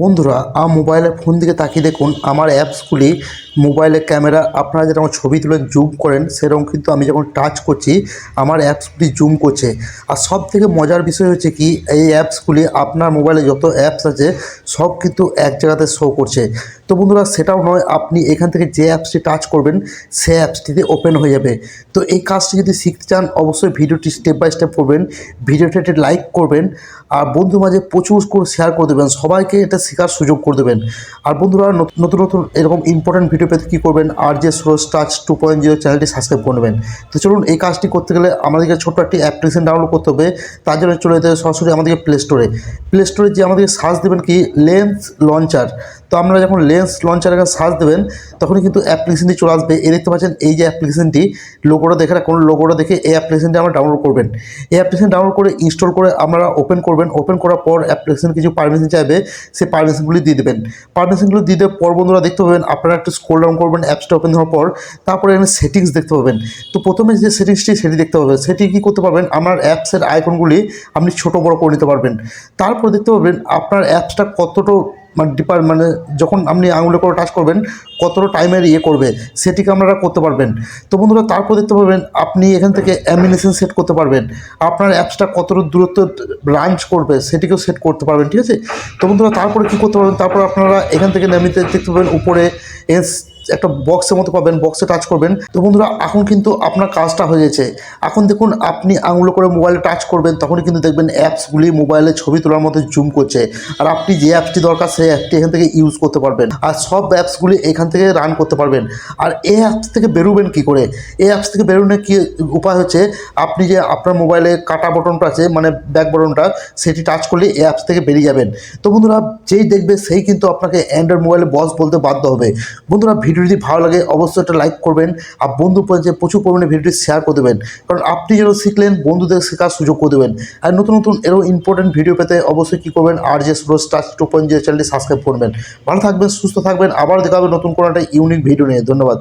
বন্ধুরা, আমার মোবাইলের ফোন দিকে তাকিয়ে দেখুন। আমার অ্যাপসগুলি মোবাইলের ক্যামেরা আপনারা যেরকম ছবি তুলে জুম করেন, সেরকম কিন্তু আমি যখন টাচ করছি, আমার অ্যাপসগুলি জুম করছে। আর সব থেকে মজার বিষয় হচ্ছে কি, এই অ্যাপসগুলি আপনার মোবাইলে যত অ্যাপস আছে, সব কিন্তু এক জায়গাতে শো করছে। তো বন্ধুরা, সেটাও নয়, আপনি এখান থেকে যে অ্যাপসটি টাচ করবেন, সে অ্যাপসটিতে ওপেন হয়ে যাবে। তো এই কাজটি যদি শিখতে চান, অবশ্যই ভিডিওটি স্টেপ বাই স্টেপ করবেন ভিডিওটি লাইক করবেন, আর বন্ধু মাঝে প্রচুর করে শেয়ার করে দেবেন। সবাইকে এটা শেখার সুযোগ করে দেবেন। আর বন্ধুরা নত- নতুন নতুন এরকম ইম্পর্টেন্ট ভিডিও পেতে কী করবেন? আর যে source touch two point zero চ্যানেলটি সাবস্ক্রাইব করে নেবেন। তো চলুন, এই কাজটি করতে গেলে আমাদেরকে ছোট্ট একটি অ্যাপ্লিকেশন ডাউনলোড করতে হবে। তার জন্য চলে যেতে হবে সরাসরি আমাদেরকে প্লে স্টোরে প্লে স্টোরে যে আমাদেরকে সার্চ দেবেন কি? লেন্স লঞ্চার তো আমরা যখন লেন্স লঞ্চারের কাছে সার্চ দেবেন, তখনই কিন্তু অ্যাপ্লিকেশনটি চলে আসবে। এই দেখতে পাচ্ছেন, এই যে অ্যাপ্লিকেশনটি লোগোটা দেখে রাখুন লোগোটা দেখে এই অ্যাপ্লিকেশনটি আমরা ডাউনলোড করবেন। এই অ্যাপ্লিকেশন ডাউনলোড করে ইনস্টল করে আপনারা ওপেন করবেন। ওপেন করার পর অ্যাপ্লিকেশন কিছু পারমিশন চাইবে, সেই পারমিশনগুলি দিয়ে দেবেন। পারমিশনগুলি দিয়ে দেওয়ার পর বন্ধুরা দেখতে পাবেন, আপনারা একটু স্ক্রল ডাউন করবেন অ্যাপসটা ওপেন হওয়ার পর, তারপরে এখানে সেটিংস দেখতে পাবেন। তো প্রথমে যে সেটিংসটি সেটি দেখতে পাবেন। সেটি কী করতে পারবেন, আপনার অ্যাপসের আইকনগুলি আপনি ছোটো বড় করে নিতে পারবেন। তারপর দেখতে পাবেন, আপনার অ্যাপসটা কতটা মানে ডিপার মানে যখন আপনি আঙুলে করে টাচ করবেন, কতটা টাইমের ইয়ে করবে, সেটিকে আপনারা করতে পারবেন। তো বন্ধুরা, তারপর দেখতে পাবেন আপনি এখান থেকে অ্যামিনেশন সেট করতে পারবেন। আপনার অ্যাপসটা কতটা দূরত্ব লাঞ্চ করবে, সেটিকেও সেট করতে পারবেন, ঠিক আছে? তো বন্ধুরা, তারপরে কী করতে পারবেন? তারপর আপনারা এখান থেকে নামিতে দেখতে পাবেন উপরে এস একটা বক্সের মতো পাবেন বক্সে টাচ করবেন। তো বন্ধুরা, এখন কিন্তু আপনার কাজটা হয়ে গেছে। এখন দেখুন, আপনি আঙুলো করে মোবাইলে টাচ করবেন, তখনই কিন্তু দেখবেন অ্যাপসগুলি মোবাইলে ছবি তোলার মতো জুম করছে। আর আপনি যে অ্যাপসটি দরকার, সেই অ্যাপটি এখান থেকে ইউজ করতে পারবেন। আর সব অ্যাপসগুলি এখান থেকে রান করতে পারবেন। আর এই অ্যাপস থেকে বেরোবেন কি করে? এই অ্যাপস থেকে বেরোনোর কি উপায় হচ্ছে? আপনি যে আপনার মোবাইলে কাটা বটনটা আছে মানে ব্যাক বটনটা সেটি টাচ করলে এই অ্যাপস থেকে বেরিয়ে যাবেন। তো বন্ধুরা, যেই দেখবে, সেই কিন্তু আপনাকে অ্যান্ড্রয়েড মোবাইলে বস বলতে বাধ্য হবে। বন্ধুরা ভিডিও যদি ভালো লাগে, অবশ্যই একটা লাইক করবেন আর বন্ধু পর্যায়ে প্রচুর পরিমাণে ভিডিওটি শেয়ার করে দেবেন। কারণ আপনি যেন শিখলেন, বন্ধুদের শেখার সুযোগ করে দেবেন। আর নতুন নতুন এরও ইম্পর্টেন্ট ভিডিও পেতে অবশ্যই কী করবেন? আর যে সুরজ টাচ টু পয়েন্ট চ্যানেলটি সাবস্ক্রাইব করবেন। ভালো থাকবেন, সুস্থ থাকবেন, আবার দেখা হবে নতুন কোনো একটা ইউনিক ভিডিও নিয়ে। ধন্যবাদ।